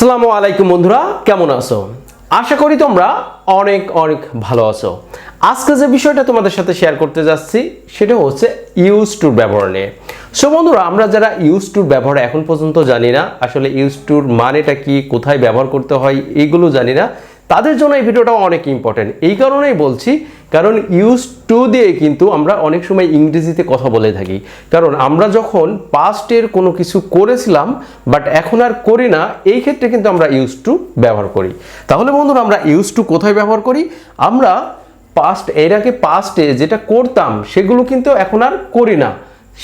আসসালামু আলাইকুম বন্ধুরা, কেমন আছো? আশা করি তোমরা অনেক অনেক ভালো আছো। আজকে যে বিষয়টা তোমাদের সাথে শেয়ার করতে যাচ্ছি, সেটা হচ্ছে ইউজ টুর ব্যবহার নিয়ে। সো বন্ধুরা, আমরা যারা ইউজ টুর ব্যবহার এখন পর্যন্ত জানি না, আসলে ইউজ টুর মানেটা কি, কোথায় ব্যবহার করতে হয়, এগুলো জানি না। তাদের জন্য এই ভিডিওটা অনেক ইম্পর্টেন্ট এই কারণেই বলছি, কারণ ইউজ টু দিয়ে কিন্তু আমরা অনেক সময় ইংরেজিতে কথা বলে থাকি। কারণ আমরা যখন পাস্টের কোনো কিছু করেছিলাম বাট এখন আর করি না, এই ক্ষেত্রে কিন্তু আমরা ইউজ টু ব্যবহার করি। তাহলে বন্ধুরা, আমরা ইউজ টু কোথায় ব্যবহার করি? আমরা পাস্ট এর আগে পাস্টে যেটা করতাম, সেগুলো কিন্তু এখন আর করি না।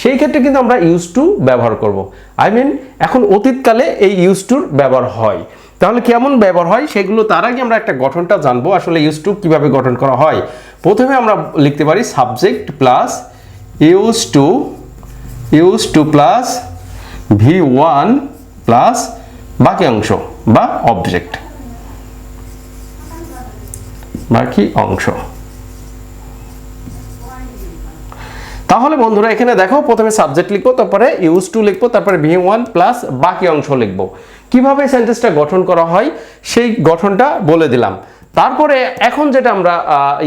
সেই ক্ষেত্রে কিন্তু আমরা ইউজ টু ব্যবহার করব। আই মিন এখন অতীতকালে এই ইউজ টুর ব্যবহার হয়। তাহলে কেমন ব্যবহার হয়? সেগুলো তার আগে আমরা একটা গঠনটা জানব, আসলে ইউজ টু কীভাবে গঠন করা হয়। প্রথমে আমরা লিখতে পারি subject plus used to used to plus V one plus বাকি অংশ বা অবজেক্ট বাকি অংশ। তাহলে বন্ধুরা, এখানে দেখো, প্রথমে সাবজেক্ট লিখব, তারপরে ইউজ টু লিখব, তারপরে ভি ওয়ান প্লাস বাকি অংশ লিখব। কীভাবে সেন্টেন্সটা গঠন করা হয়, সেই গঠনটা বলে দিলাম। তারপরে এখন যেটা আমরা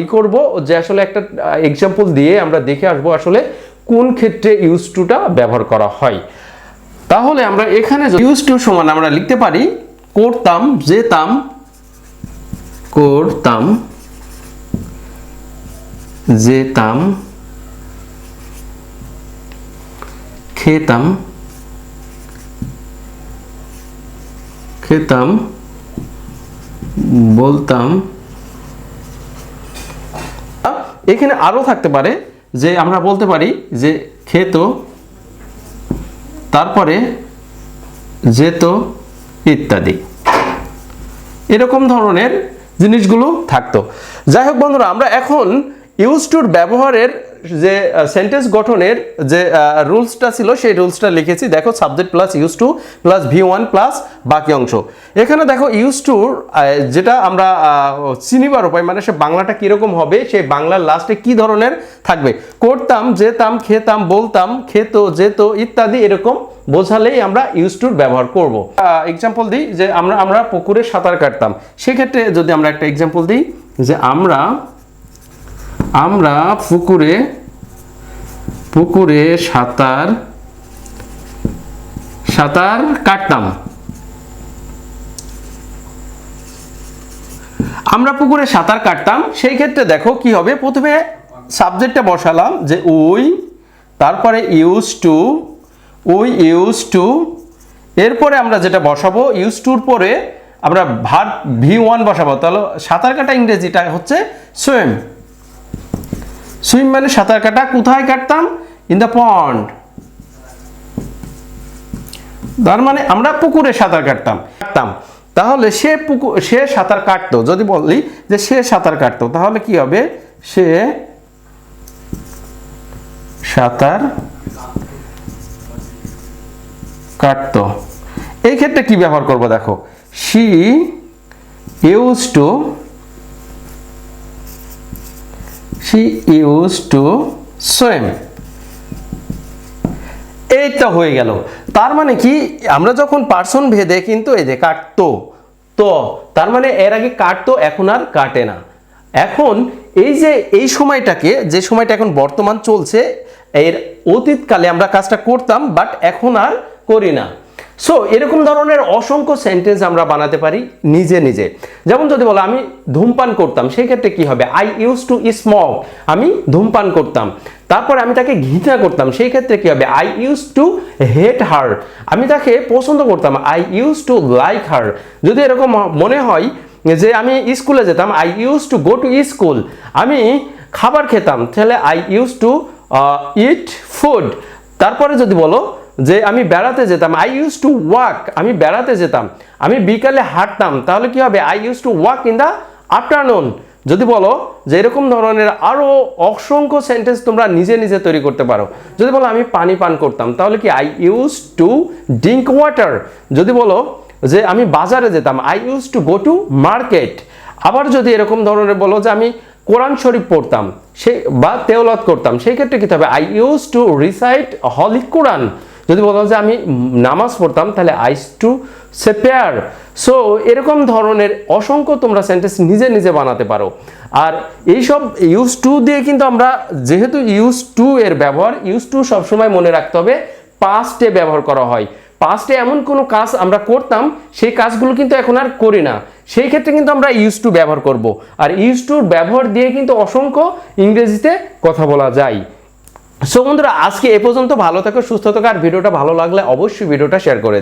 ই করব যে আসলে একটা এক্সাম্পল দিয়ে আমরা দেখে আসব আসলে কোন ক্ষেত্রে ইউজ টুটা ব্যবহার করা হয়। তাহলে আমরা এখানে ইউজ টু সমান আমরা লিখতে পারি, করতাম, যেতাম করতাম, যেতাম, খেতাম খেতাম, বলতাম। এখানে আরও থাকতে পারে যে আমরা বলতে পারি যে খেত, তারপরে যেত ইত্যাদি। এরকম ধরনের জিনিসগুলো থাকতো। যাই হোক বন্ধুরা, আমরা এখন ইউজ টুর ব্যবহারের যে সেন্টেন্স গঠনের যে রুলসটা ছিল, সেই রুলসটা লিখেছি। দেখো subject plus used to plus V one plus বাকি অংশ। এখানে দেখো ইউজ টুর যেটা আমরা চিনিবার উপায় মানে সে বাংলাটা কীরকম হবে, সেই বাংলার লাস্টে কি ধরনের থাকবে? করতাম, যেতাম, খেতাম, বলতাম, খেত, যেত, ইত্যাদি এরকম বোঝালেই আমরা ইউজ টুর ব্যবহার করব। এক্সাম্পল দিই যে, আমরা আমরা পুকুরে সাঁতার কাটতাম। সেক্ষেত্রে যদি আমরা একটা এক্সাম্পল দিই যে, আমরা আমরা পুকুরে পুকুরে সাঁতার সাঁতার কাটতাম। আমরা পুকুরে সাঁতার কাটতাম, সেই ক্ষেত্রে দেখো কি হবে, প্রথমে সাবজেক্টটা বসালাম যে উই, তারপরে used to we used to এরপরে আমরা যেটা বসাবো ইউজ টুর পরে আমরা ভার ভি ওয়ান বসাবো। তাহলে সাঁতার কাটা ইংরেজিটা হচ্ছে সুইম সুইম মানে সাঁতার কাটা কোথায় কাটতাম? ইন দ্য পন্ড তার মানে আমরা পুকুরে সাঁতার কাটতাম। কাটতাম। তাহলে সে পুকুর সে সাঁতার কাটতো। যদি বলি যে সে সাঁতার কাটতো, তাহলে কি হবে? সে সাঁতার কাটতো। এই ক্ষেত্রে কি ব্যবহার করব দেখো? She used to she used to swim এইটা হয়ে গেল। তার মানে কি? আমরা যখন পার্সন ভেদে কিন্তু এই যে কাটতো, তো তার মানে এর আগে কাটতো, এখন আর কাটে না। এখন এই যে এই সময়টাকে, যে সময়টা এখন বর্তমান চলছে, এর অতীতকালে আমরা কাজটা করতাম বাট এখন আর করি না। সো এরকম ধরনের অসংখ্য সেন্টেন্স আমরা বানাতে পারি নিজে নিজে। যেমন যদি বলো, আমি ধূমপান করতাম সেই ক্ষেত্রে কি হবে? আই ইউজ টু স্মোক আমি ধূমপান করতাম। তারপর আমি তাকে ঘৃণা করতাম সেই ক্ষেত্রে কি হবে? I used to hate her আমি তাকে পছন্দ করতাম I used to like her যদি এরকম মনে হয় যে আমি স্কুলে যেতাম I used to go to school আমি খাবার খেতাম, তাহলে I used to eat food তারপরে যদি বলো যে আমি বেড়াতে যেতাম আই ইউজ টু ওয়াক আমি বেড়াতে যেতাম, আমি বিকালে হাঁটতাম, তাহলে কি হবে? I used to walk in the afternoon যদি বলো যে এরকম ধরনের আরও অসংখ্য সেন্টেন্স তোমরা নিজে নিজে তৈরি করতে পারো। যদি বলো আমি পানি পান করতাম, তাহলে কি I used to drink water যদি বলো যে আমি বাজারে যেতাম I used to go to market আবার যদি এরকম ধরনের বলো যে আমি কোরআন শরীফ পড়তাম, সে বা তেওলত করতাম, সেই ক্ষেত্রে কি হবে? I used to recite holy Quran যদি বলা যে আমি নামাজ পড়তাম, তাহলে I used to say prayer so এরকম ধরনের অসংখ্য তোমরা সেন্টেন্স নিজে নিজে বানাতে পারো। আর এইসব ইউজ টু দিয়ে কিন্তু আমরা যেহেতু ইউজ টু এর ব্যবহার ইউজ টু সবসময় মনে রাখতে হবে পাস্টে ব্যবহার করা হয়। পাস্টে এমন কোনো কাজ আমরা করতাম, সেই কাজগুলো কিন্তু এখন আর করি না। সেই ক্ষেত্রে কিন্তু আমরা ইউজ টু ব্যবহার করব। আর ইউজ টুর ব্যবহার দিয়ে কিন্তু অসংখ্য ইংরেজিতে কথা বলা যায়। সো বন্ধুরা, আজকে এ পর্যন্ত ভালো থাকো, সুস্থ থাকো, আর ভিডিওটা ভালো লাগলে অবশ্যই ভিডিওটা শেয়ার করে।